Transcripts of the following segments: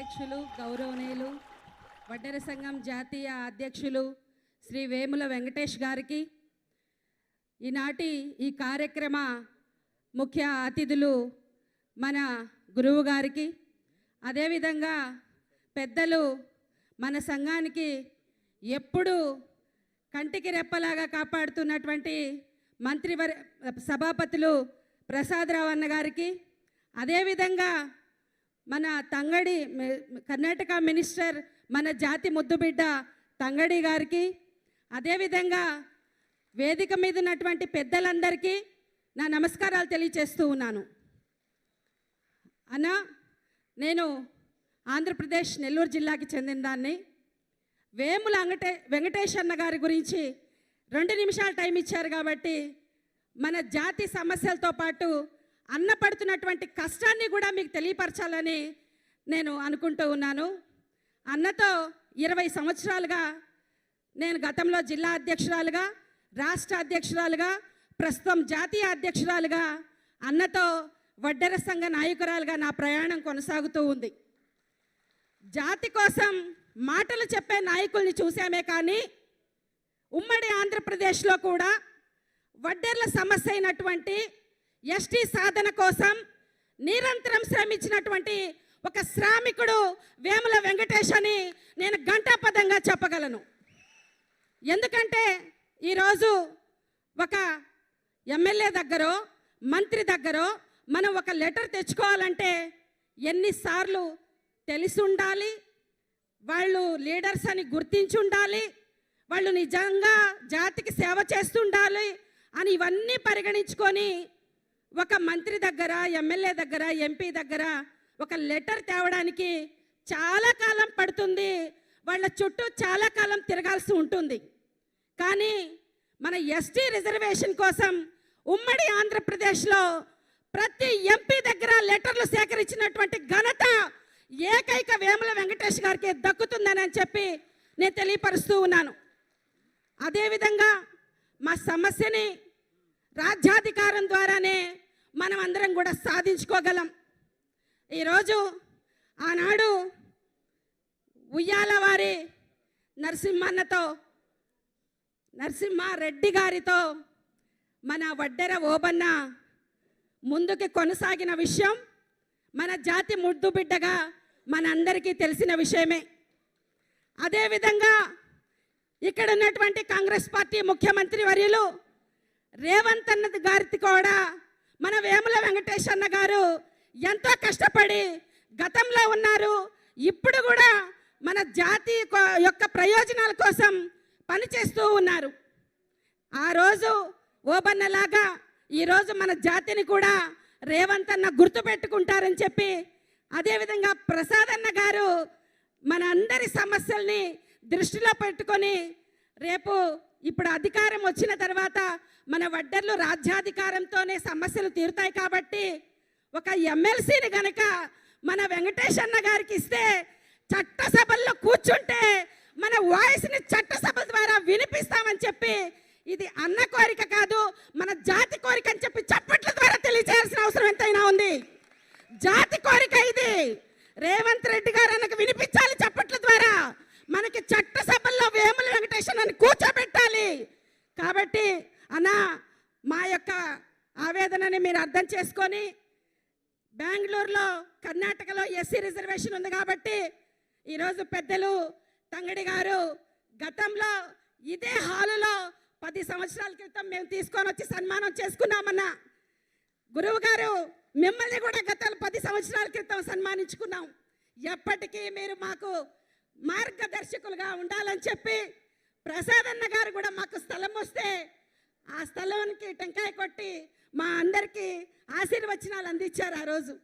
అధ్యక్షులు గౌరవనీయులు వడ్డెర సంఘం జాతీయ అధ్యక్షులు శ్రీ వేముల వెంకటేష్ గారికి ఈనాటి ఈ కార్యక్రమ ముఖ్య అతిథులు మన గురువు గారికి అదేవిధంగా పెద్దలు మన సంఘానికి ఎప్పుడు కంటికి రెప్పలాగా కాపాడుతున్నటువంటి మంత్రివర్ సభాపతులు ప్రసాదరావు అన్న గారికి అదేవిధంగా మన తంగడి కర్ణాటక మినిస్టర్ మన జాతి ముద్దుబిడ్డ తంగడి గారికి అదేవిధంగా వేదిక మీద ఉన్నటువంటి పెద్దలందరికీ నా నమస్కారాలు తెలియచేస్తూ ఉన్నాను. అన్న నేను ఆంధ్రప్రదేశ్ నెల్లూరు జిల్లాకి చెందిన దాన్ని. వేముల అంగటే వెంకటేష్ అన్న గారి గురించి రెండు నిమిషాలు టైం ఇచ్చారు కాబట్టి మన జాతి సమస్యలతో పాటు అన్న పడుతున్నటువంటి కష్టాన్ని కూడా మీకు తెలియపరచాలని నేను అనుకుంటూ ఉన్నాను. అన్నతో ఇరవై సంవత్సరాలుగా నేను గతంలో జిల్లా అధ్యక్షురాలుగా రాష్ట్ర అధ్యక్షురాలుగా ప్రస్తుతం జాతీయ అధ్యక్షురాలుగా అన్నతో వడ్డెర సంఘ నాయకురాలుగా నా ప్రయాణం కొనసాగుతూ ఉంది. జాతి కోసం మాటలు చెప్పే నాయకుల్ని చూసామే కానీ ఉమ్మడి ఆంధ్రప్రదేశ్లో కూడా వడ్డెర్ల సమస్య అయినటువంటి ఎస్టీ సాధన కోసం నిరంతరం శ్రమించినటువంటి ఒక శ్రామికుడు వేముల వెంకటేష్ అని నేను గంటాపదంగా చెప్పగలను. ఎందుకంటే ఈరోజు ఒక ఎమ్మెల్యే దగ్గరో మంత్రి దగ్గరో మనం ఒక లెటర్ తెచ్చుకోవాలంటే ఎన్నిసార్లు తెలిసి ఉండాలి వాళ్ళు లీడర్స్ అని గుర్తించి ఉండాలి వాళ్ళు నిజంగా జాతికి సేవ చేస్తుండాలి అని ఇవన్నీ పరిగణించుకొని ఒక మంత్రి దగ్గర ఎమ్మెల్యే దగ్గర ఎంపీ దగ్గర ఒక లెటర్ తేవడానికి చాలా కాలం పడుతుంది. వాళ్ళ చుట్టూ చాలా కాలం తిరగాల్సి ఉంటుంది. కానీ మన ఎస్టీ రిజర్వేషన్ కోసం ఉమ్మడి ఆంధ్రప్రదేశ్లో ప్రతి ఎంపీ దగ్గర లెటర్లు సేకరించినటువంటి ఘనత ఏకైక వేముల వెంకటేష్ గారికి దక్కుతుందని అని చెప్పి నేను తెలియపరుస్తూ ఉన్నాను. అదేవిధంగా మా సమస్యని రాజ్యాధికారం ద్వారానే మనం అందరం కూడా సాధించుకోగలం. ఈరోజు ఆనాడు ఉయ్యాల వారి నరసింహన్నతో నరసింహారెడ్డి గారితో మన వడ్డెర ఓబన్న ముందుకు కొనసాగిన విషయం మన జాతి ముద్దు బిడ్డగా మనందరికీ తెలిసిన విషయమే. అదేవిధంగా ఇక్కడ ఉన్నటువంటి కాంగ్రెస్ పార్టీ ముఖ్యమంత్రి వర్యులు రేవంత్ అన్నది గారికి కూడా. మన వేముల వెంకటేష్ అన్న గారు ఎంతో కష్టపడి గతంలో ఉన్నారు. ఇప్పుడు కూడా మన జాతి యొక్క ప్రయోజనాల కోసం పనిచేస్తూ ఉన్నారు. ఆ రోజు ఓబన్నలాగా ఈరోజు మన జాతిని కూడా రేవంత్ అన్న గుర్తుపెట్టుకుంటారని చెప్పి అదేవిధంగా ప్రసాద్ అన్న గారు మన అందరి సమస్యల్ని దృష్టిలో పెట్టుకొని రేపు ఇప్పుడు అధికారం వచ్చిన తర్వాత మన వడ్డర్లు రాజ్యాధికారంతోనే సమస్యలు తీరుతాయి కాబట్టి ఒక ఎమ్మెల్సీని గనక మన వెంకటేష్ అన్న గారికి ఇస్తే చట్టసభల్లో కూర్చుంటే మన వాయిస్ని చట్టసభ ద్వారా వినిపిస్తామని చెప్పి ఇది అన్న కోరిక కాదు మన జాతి కోరిక అని చెప్పి చప్పట్ల ద్వారా తెలియజేయాల్సిన అవసరం ఎంతైనా ఉంది. జాతి కోరిక ఇది. రేవంత్ రెడ్డి గారు అన్నకు వినిపించాలి చప్పట్ల ద్వారా. మనకి చట్టసభల్లో వేముల వెంకటేశ్వర అని కూర్చోబెట్టాలి. కాబట్టి అన్నా మా యొక్క ఆవేదనని మీరు అర్థం చేసుకొని బెంగళూరులో కర్ణాటకలో ఎస్సీ రిజర్వేషన్ ఉంది కాబట్టి ఈరోజు పెద్దలు తంగడి గారు గతంలో ఇదే హాలులో పది సంవత్సరాల క్రితం మేము తీసుకొని వచ్చి సన్మానం చేసుకున్నామన్నా. గురువు గారు మిమ్మల్ని కూడా గత పది సంవత్సరాల క్రితం సన్మానించుకున్నాం. ఎప్పటికీ మీరు మాకు మార్గదర్శకులుగా ఉండాలని చెప్పి ప్రసాద్ అన్న గారు కూడా మాకు స్థలం వస్తే ఆ స్థలానికి టెంకాయ కొట్టి మా అందరికీ ఆశీర్వచనాలు అందించారు ఆ రోజు.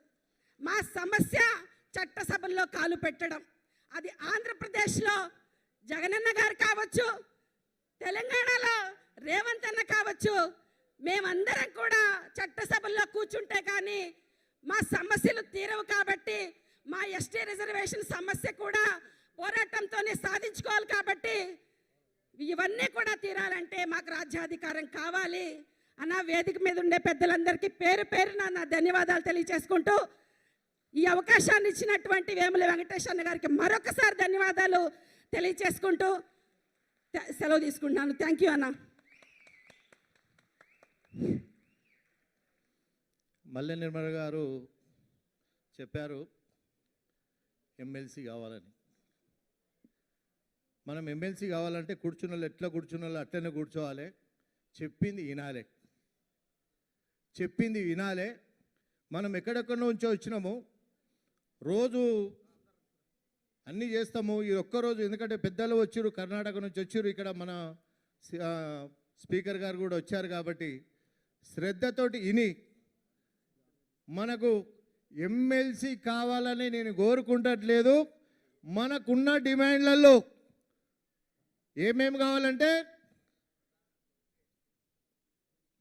మా సమస్య చట్టసభల్లో కాలు పెట్టడం. అది ఆంధ్రప్రదేశ్లో జగనన్న గారు కావచ్చు తెలంగాణలో రేవంత్ అన్న కావచ్చు మేమందరం కూడా చట్టసభల్లో కూర్చుంటే కానీ మా సమస్యలు తీరవు కాబట్టి మా ఎస్టీ రిజర్వేషన్ సమస్య కూడా పోరాటంతోనే సాధించుకోవాలి కాబట్టి ఇవన్నీ కూడా తీరాలంటే మాకు రాజ్యాధికారం కావాలి. అన్న వేదిక మీద ఉండే పెద్దలందరికీ పేరు పేరున నా ధన్యవాదాలు తెలియజేసుకుంటూ ఈ అవకాశాన్ని ఇచ్చినటువంటి వేముల వెంకటేష్ అన్న గారికి మరొకసారి ధన్యవాదాలు తెలియచేసుకుంటూ సెలవు తీసుకుంటున్నాను. థ్యాంక్ యూ అన్న. మల్లె నిర్మల గారు చెప్పారు ఎమ్మెల్సీ కావాలని. మనం ఎమ్మెల్సీ కావాలంటే కూర్చున్న వాళ్ళు ఎట్లా కూర్చున్న వాళ్ళు అట్లనే కూర్చోవాలి. చెప్పింది వినాలే. చెప్పింది వినాలే. మనం ఎక్కడెక్కడ నుంచో వచ్చినాము. రోజు అన్నీ చేస్తాము. ఈ ఒక్కరోజు ఎందుకంటే పెద్దలు వచ్చారు కర్ణాటక నుంచి వచ్చారు ఇక్కడ మన స్పీకర్ గారు కూడా వచ్చారు కాబట్టి శ్రద్ధతోటి విని మనకు ఎమ్మెల్సీ కావాలని నేను కోరుకుంటట్లేదు. మనకున్న డిమాండ్లలో ఏమేమి కావాలంటే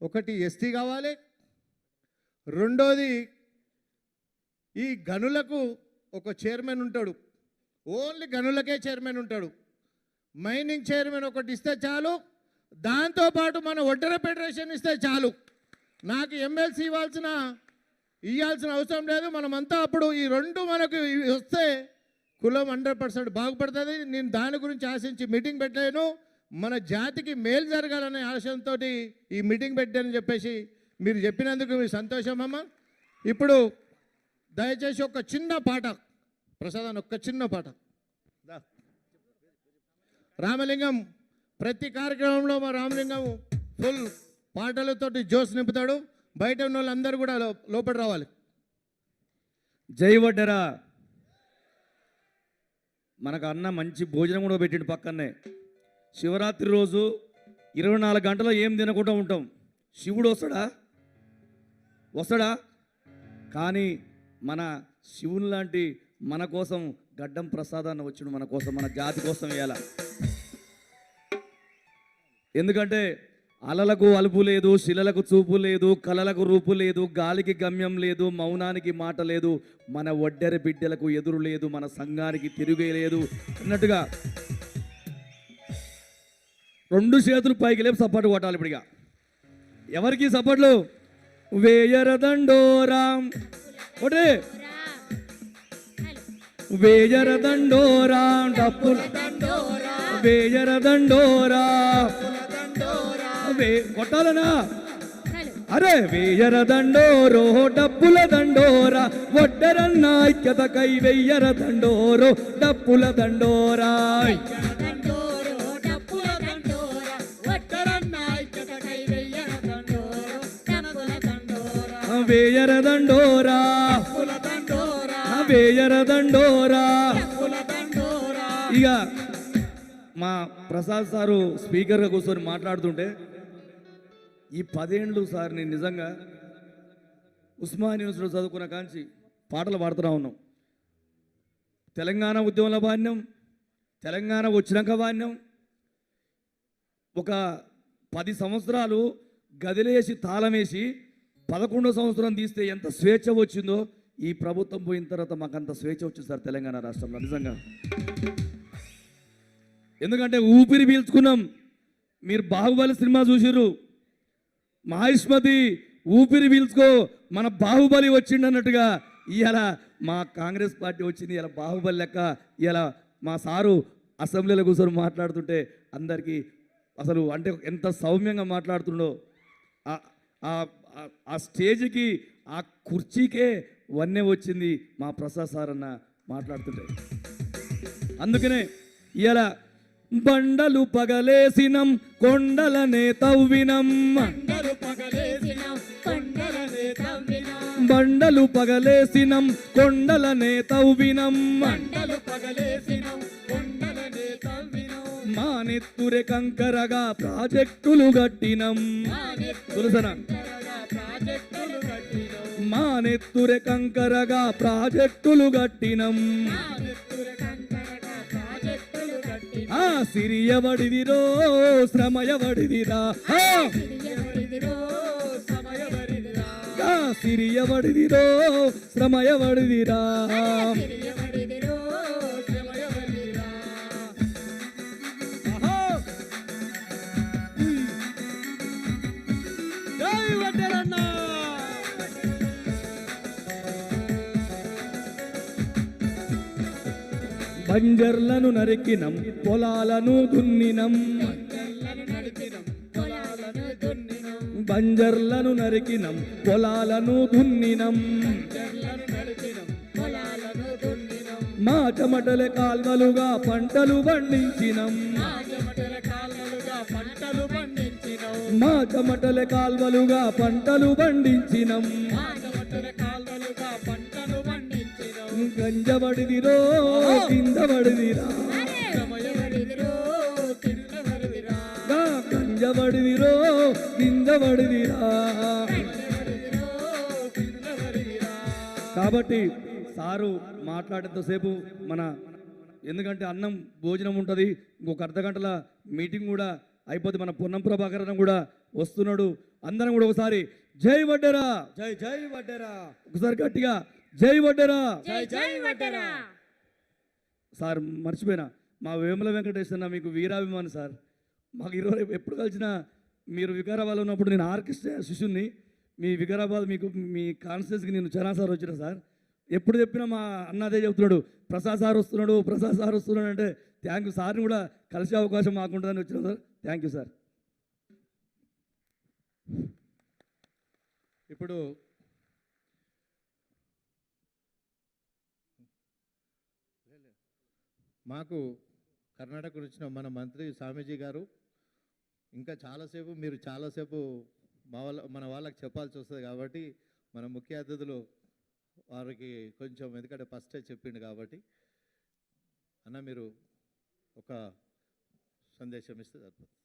ఒకటి ఎస్టీ కావాలి రెండోది ఈ గనులకు ఒక చైర్మన్ ఉంటాడు ఓన్లీ గనులకే చైర్మన్ ఉంటాడు మైనింగ్ చైర్మన్ ఒకటి ఇస్తే చాలు దాంతోపాటు మన ఒడ్డర ఫెడరేషన్ ఇస్తే చాలు. నాకు ఎమ్మెల్సీ ఇవ్వాల్సిన ఇవ్వాల్సిన అవసరం లేదు మనమంతా అప్పుడు ఈ రెండు మనకు వస్తే కులం హండ్రెడ్ పర్సెంట్ బాగుపడుతుంది. నేను దాని గురించి ఆశించి మీటింగ్ పెట్టలేను. మన జాతికి మేలు జరగాలనే ఆశయంతో ఈ మీటింగ్ పెట్టానని చెప్పేసి మీరు చెప్పినందుకు మీ సంతోషం అమ్మ. ఇప్పుడు దయచేసి ఒక చిన్న పాట. ప్రసాదాన్ని ఒక్క చిన్న పాట. రామలింగం ప్రతి కార్యక్రమంలో మా రామలింగం ఫుల్ పాటలతోటి జోస్ నింపుతాడు. బయట ఉన్న వాళ్ళందరూ కూడా లోపల రావాలి. జై వడ్డరా. మనకు అన్న మంచి భోజనం కూడా పెట్టిండు పక్కనే. శివరాత్రి రోజు ఇరవై నాలుగు గంటలు ఏం తినకుండా ఉంటాం. శివుడు వస్తాడా? వస్తాడా? కానీ మన శివుని లాంటి మన కోసం గడ్డం ప్రసాదాన్ని వచ్చిండు మన కోసం మన జాతి కోసం ఇవ్వాల ఎందుకంటే అలలకు అలుపు లేదు శిలలకు చూపు లేదు కలలకు రూపు లేదు గాలికి గమ్యం లేదు మౌనానికి మాట లేదు మన ఒడ్డెర బిడ్డలకు ఎదురు లేదు మన సంఘానికి తిరుగే లేదు. అన్నట్టుగా రెండు చేతులు పైకి లేపు సపోర్ట్ కొట్టాలి ఇప్పుడుగా. ఎవరికి సపోర్ట్లు? వేయరదండోరాం ఒకటి వేయరదండోరాం డప్పుల వేయరదండోరా వే కొట్టాలనా? అరే వేయర దండోరో డప్పుల దండోరా ఒడ్డరన్న ఐక్యత కై వెయ్యర దండోరో డప్పుల దండోరా. వేయర దండోరా. వేయర దండోర. ఇక మా ప్రసాద్ సారు స్పీకర్గా కూర్చొని మాట్లాడుతుంటే ఈ పదేండ్లు సార్ నేను నిజంగా ఉస్మాన్ యూనివర్సిటీలో చదువుకున్న కాంచి పాటలు పాడుతూనే ఉన్నాం. తెలంగాణ ఉద్యమంలో బాణ్యం తెలంగాణ వచ్చినాక బాణ్యం. ఒక పది సంవత్సరాలు గదిలేసి తాళమేసి పదకొండో సంవత్సరం తీస్తే ఎంత స్వేచ్ఛ వచ్చిందో ఈ ప్రభుత్వం పోయిన తర్వాత మాకు అంత స్వేచ్ఛ వచ్చింది సార్ తెలంగాణ రాష్ట్రంలో నిజంగా. ఎందుకంటే ఊపిరి పీల్చుకున్నాం. మీరు బాహుబలి సినిమా చూసిర్రు. మహిష్మతి ఊపిరి పీల్చుకో మన బాహుబలి వచ్చిండు అన్నట్టుగా ఇవాళ మా కాంగ్రెస్ పార్టీ వచ్చింది ఇలా బాహుబలి లెక్క ఇలా మా సారు అసెంబ్లీలో కూర్చొని మాట్లాడుతుంటే అందరికీ అసలు అంటే ఎంత సౌమ్యంగా మాట్లాడుతుండో. ఆ- ఆ- స్టేజ్కి ఆ కుర్చీకే వన్నె వచ్చింది మా ప్రసాద్ సార్ అన్న మాట్లాడుతుంటే. అందుకనే ఇలా బండలు పగలేసినం కొండలనే తవ్వినం. బండలు పగలేసినం కొండలనే తవ్వినం. కొండలు పగలేసినాం కొండలనే తవ్వినాం. మా నెత్తురె కంకరగా ప్రాజెక్టులు కట్టినం. తులసన త్వరగా ప్రాజెక్టులు కట్టినాం. మా నెత్తురె కంకరగా ప్రాజెక్టులు కట్టినాం. ఆ సిరియబడిదిరో శ్రమయబడిదిరా సిరియవడిదిరో శ్రమయవడిదిరా బంజర్లను నరికినం పొలాలను దున్నినం. దున్నినం నరికినం పొలాలను దున్నినం. బంజర్లను మా చెమటల కాల్వలుగా పంటలు పండించినం. రాజమటల పంటలు పండించినం మా చెమటల కాల్వలుగా పంటలు పండించినం. పంటలు పండించినం గంజబడిదిరో కింద పడిదిరా సమయవడిదిరో కిందవడిదిరా కాబట్టి సారు మాట్లాడేంతసేపు మన ఎందుకంటే అన్నం భోజనం ఉంటుంది ఇంకొక అర్ధ గంటల మీటింగ్ కూడా అయిపోతే మన పొన్నం ప్రభాకరన్ కూడా వస్తున్నాడు. అందరం కూడా ఒకసారి జై వడ్డెరా. జై జై వడ్డెరా. ఒకసారి గట్టిగా జై వడ్డెరా. జై జై వడ్డెరా. సార్ మర్చిపోయినా. మా వేముల వెంకటేశ్వర మీకు వీరాభిమాని సార్. మాకు ఇరవై ఎప్పుడు కలిసినా మీరు వికారాబాద్ ఉన్నప్పుడు నేను ఆర్కెస్ట్రా శిష్యుని మీ వికారాబాద్ మీకు మీ కాన్ఫరెన్స్కి నేను చనా సార్ వచ్చిన సార్. ఎప్పుడు చెప్పినా మా అన్న అదే చెప్తున్నాడు. ప్రసాద్ సార్ వస్తున్నాడు ప్రసాద్ సార్ వస్తున్నాడు అంటే థ్యాంక్ యూ. సార్ని కూడా కలిసే అవకాశం మాకుంటుందని వచ్చిన సార్. Thank you sir. ఇప్పుడు మాకు కర్ణాటక వచ్చిన మన మంత్రి స్వామీజీ గారు ఇంకా చాలాసేపు మీరు చాలాసేపు మా వాళ్ళ మన వాళ్ళకి చెప్పాల్సి వస్తుంది కాబట్టి మన ముఖ్య అతిథులు వారికి కొంచెం ఎందుకంటే ఫస్టే చెప్పిండు కాబట్టి అన్న మీరు ఒక సందేశం ఇస్తే సరిపోతుంది.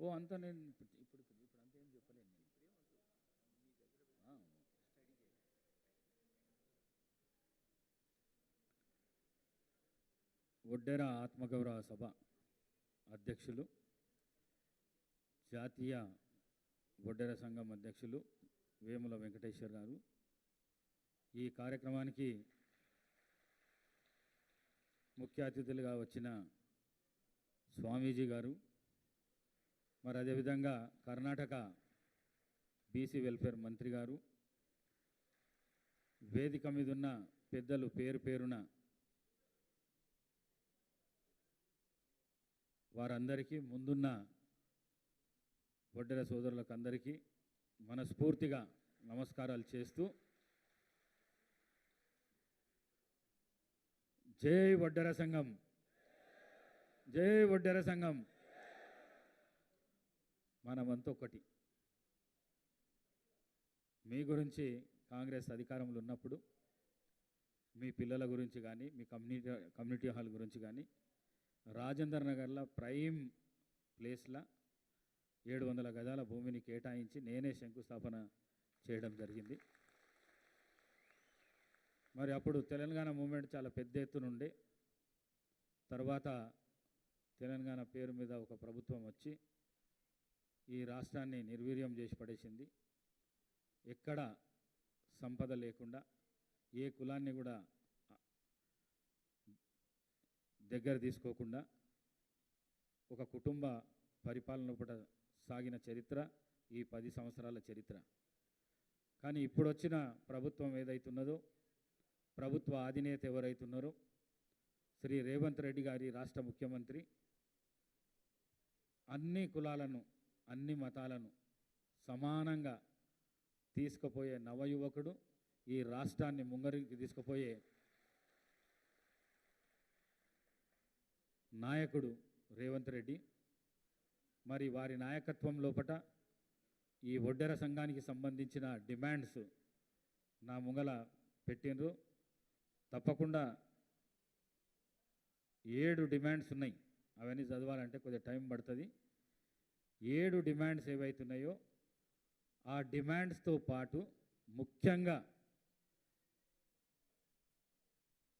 ఓ అంతా నేను ఇప్పుడు ఇప్పుడు ఇప్పుడు ఏం చెప్పలేను నేను. ఒడ్డెర ఆత్మగౌరవ సభ అధ్యక్షులు జాతీయ ఒడ్డెర సంఘం అధ్యక్షులు వేముల వెంకటేశ్వర్ గారు ఈ కార్యక్రమానికి ముఖ్య అతిథులుగా వచ్చిన స్వామీజీ గారు మరి అదేవిధంగా కర్ణాటక బీసీ వెల్ఫేర్ మంత్రి గారు వేదిక మీద ఉన్న పెద్దలు పేరు పేరున వారందరికీ ముందున్న వడ్డెర సోదరులకు అందరికీ మనస్ఫూర్తిగా నమస్కారాలు చేస్తూ జై వడ్డెర సంఘం జై వడ్డెర సంఘం. మనమంతా ఒకటి మీ గురించి కాంగ్రెస్ అధికారంలో ఉన్నప్పుడు మీ పిల్లల గురించి కానీ మీ కమ్యూనిటీ కమ్యూనిటీ హాల్ గురించి కానీ రాజేందర్ నగర్లో ప్రైమ్ ప్లేస్లో ఏడు వందల గజాల భూమిని కేటాయించి నేనే శంకుస్థాపన చేయడం జరిగింది. మరి అప్పుడు తెలంగాణ మూమెంట్ చాలా పెద్ద ఎత్తునుండే తర్వాత తెలంగాణ పేరు మీద ఒక ప్రభుత్వం వచ్చి ఈ రాష్ట్రాన్ని నిర్వీర్యం చేసి పడేసింది. ఎక్కడ సంపద లేకుండా ఏ కులాన్ని కూడా దగ్గర తీసుకోకుండా ఒక కుటుంబ పరిపాలన పూట సాగిన చరిత్ర ఈ పది సంవత్సరాల చరిత్ర. కానీ ఇప్పుడు వచ్చిన ప్రభుత్వం ఏదైతున్నదో ప్రభుత్వ అధినేత ఎవరైతున్నారో శ్రీ రేవంత్ రెడ్డి గారి రాష్ట్ర ముఖ్యమంత్రి అన్ని కులాలను అన్ని మతాలను సమానంగా తీసుకుపోయే నవయువకుడు ఈ రాష్ట్రాన్ని ముంగరికి తీసుకుపోయే నాయకుడు రేవంత్ రెడ్డి. మరి వారి నాయకత్వం లోపట ఈ ఒడ్డెర సంఘానికి సంబంధించిన డిమాండ్స్ నా ముంగల పెట్టినరు తప్పకుండా ఏడు డిమాండ్స్ ఉన్నాయి. అవన్నీ చదవాలంటే కొద్దిగా టైం పడుతుంది. ఏడు డిమాండ్స్ ఏవైతున్నాయో ఆ డిమాండ్స్తో పాటు ముఖ్యంగా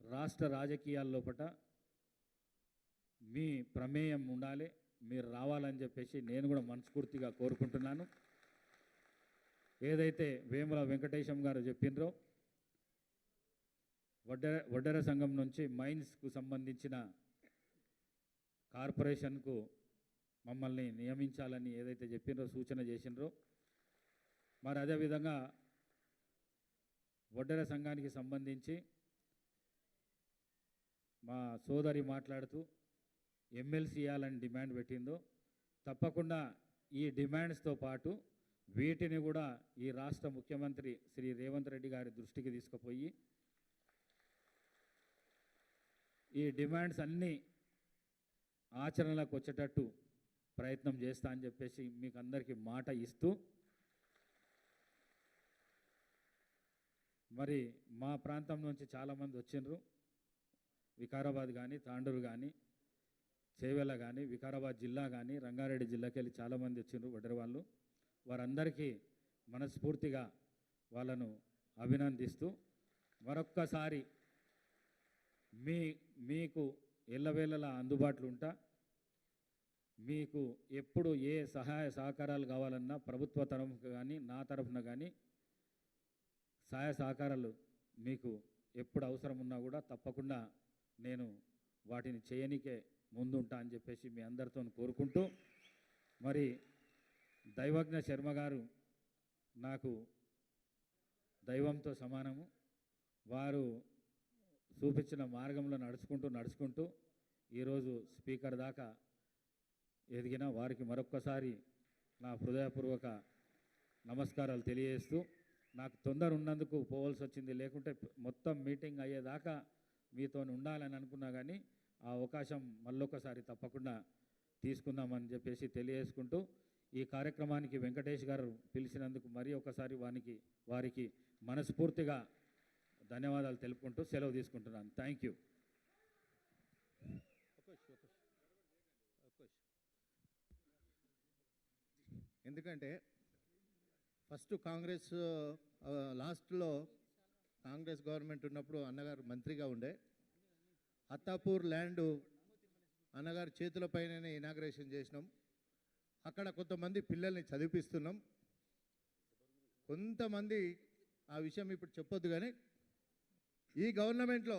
రాష్ట్ర రాజకీయాల లోపట మీ ప్రమేయం ఉండాలి మీరు రావాలని చెప్పేసి నేను కూడా మనస్ఫూర్తిగా కోరుకుంటున్నాను. ఏదైతే వేముల వెంకటేశం గారు చెప్పినరో వడ్డెర వడ్డెర సంఘం నుంచి మైన్స్కు సంబంధించిన కార్పొరేషన్కు మమ్మల్ని నియమించాలని ఏదైతే చెప్పినో సూచన చేసినరో మరి అదేవిధంగా వడ్డెర సంఘానికి సంబంధించి మా సోదరి మాట్లాడుతూ ఎమ్మెల్సీ ఇవ్వాలని డిమాండ్ పెట్టిందో తప్పకుండా ఈ డిమాండ్స్తో పాటు వీటిని కూడా ఈ రాష్ట్ర ముఖ్యమంత్రి శ్రీ రేవంత్ రెడ్డి గారి దృష్టికి తీసుకుపోయి ఈ డిమాండ్స్ అన్నీ ఆచరణలోకి వచ్చేటట్టు ప్రయత్నం చేస్తా అని చెప్పేసి మీకు అందరికీ మాట ఇస్తూ మరి మా ప్రాంతం నుంచి చాలామంది వచ్చిండ్రు. వికారాబాద్ కానీ తాండూరు కానీ చేవెల కానీ వికారాబాద్ జిల్లా కానీ రంగారెడ్డి జిల్లాకి వెళ్ళి చాలామంది వచ్చిండ్రు వడ్డరి వాళ్ళు. వారందరికీ మనస్ఫూర్తిగా వాళ్ళను అభినందిస్తూ మరొక్కసారి మీ మీకు ఎల్లవేళలా అందుబాటులో ఉంటా. మీకు ఎప్పుడు ఏ సహాయ సహకారాలు కావాలన్నా ప్రభుత్వ తరఫున కానీ నా తరఫున కానీ సహాయ సహకారాలు మీకు ఎప్పుడు అవసరం ఉన్నా కూడా తప్పకుండా నేను వాటిని చేయనికే ముందుంటా అని చెప్పేసి మీ అందరితో కోరుకుంటూ మరి దైవజ్ఞ శర్మ గారు నాకు దైవంతో సమానము. వారు చూపించిన మార్గంలో నడుచుకుంటూ నడుచుకుంటూ ఈరోజు స్పీకర్ దాకా ఎదిగిన వారికి మరొక్కసారి నా హృదయపూర్వక నమస్కారాలు తెలియజేస్తూ నాకు తొందర ఉన్నందుకు పోవాల్సి వచ్చింది. లేకుంటే మొత్తం మీటింగ్ అయ్యేదాకా మీతో ఉండాలని అనుకున్నా కానీ ఆ అవకాశం మళ్ళొకసారి తప్పకుండా తీసుకుందామని చెప్పేసి తెలియజేసుకుంటూ ఈ కార్యక్రమానికి వెంకటేష్ గారు పిలిచినందుకు మరీ ఒకసారి వానికి వారికి మనస్ఫూర్తిగా ధన్యవాదాలు తెలుపుకుంటూ సెలవు తీసుకుంటున్నాను. Thank you. ఎందుకంటే ఫస్ట్ కాంగ్రెస్ లాస్ట్లో కాంగ్రెస్ గవర్నమెంట్ ఉన్నప్పుడు అన్నగారు మంత్రిగా ఉండే. అత్తాపూర్ ల్యాండ్ అన్నగారు చేతులపైననే ఇనాగ్రేషన్ చేసినాం. అక్కడ కొంతమంది పిల్లల్ని చదివిపిస్తున్నాం. కొంతమంది ఆ విషయం ఇప్పుడు చెప్పొద్దు కానీ ఈ గవర్నమెంట్లో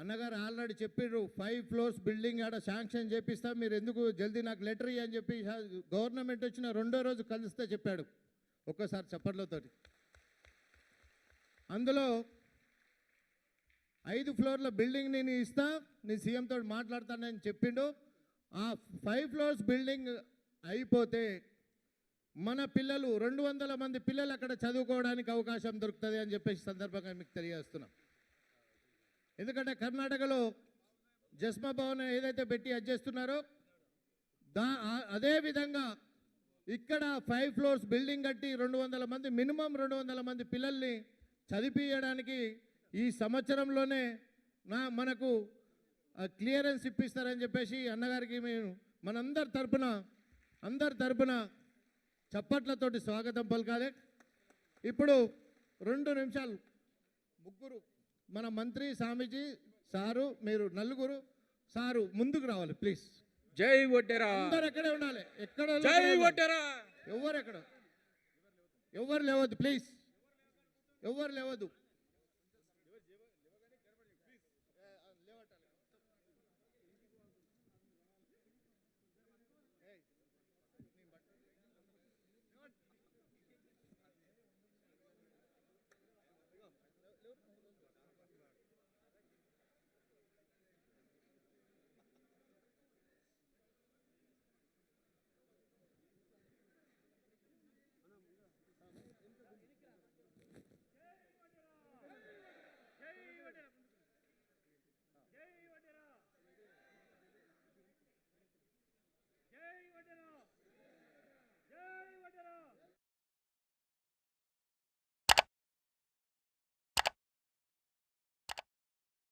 అన్నగారు ఆల్రెడీ చెప్పారు ఫైవ్ ఫ్లోర్స్ బిల్డింగ్ ఆడ శాంక్షన్ చేపిస్తా మీరు ఎందుకు జల్దీ నాకు లెటర్ ఇవ్వని అని చెప్పి గవర్నమెంట్ వచ్చిన రెండో రోజు కలిస్తే చెప్పాడు ఒక్కసారి చప్పట్లతోటి అందులో ఐదు ఫ్లోర్ల బిల్డింగ్ నేను ఇస్తా నీ సీఎంతో మాట్లాడతానని చెప్పిండు. ఆ ఫైవ్ ఫ్లోర్స్ బిల్డింగ్ అయిపోతే మన పిల్లలు రెండు వందల మంది పిల్లలు అక్కడ చదువుకోవడానికి అవకాశం దొరుకుతుంది అని చెప్పేసి సందర్భంగా మీకు తెలియజేస్తున్నాం. ఎందుకంటే కర్ణాటకలో జస్మా భవన్ ఏదైతే పెట్టి అది చేస్తున్నారో దా అదే విధంగా ఇక్కడ ఫైవ్ ఫ్లోర్స్ బిల్డింగ్ కట్టి రెండు వందల మంది మినిమం రెండు వందల మంది పిల్లల్ని చదివించడానికి ఈ సంవత్సరంలోనే నా మనకు క్లియరెన్స్ ఇప్పిస్తారని చెప్పేసి అన్నగారికి మేము మనందరి తరపున అందరి తరపున చప్పట్లతోటి స్వాగతం పలకాలి. ఇప్పుడు రెండు నిమిషాలు ముగ్గురు మన మంత్రి స్వామీజీ సారు మీరు నలుగురు సారు ముందుకు రావాలి ప్లీజ్ జై అందరు ఎక్కడే ఉండాలి. ఎక్కడ జై ఎవరు ఎక్కడ? ఎవరు లేవద్దు ప్లీజ్ ఎవరు లేవద్దు.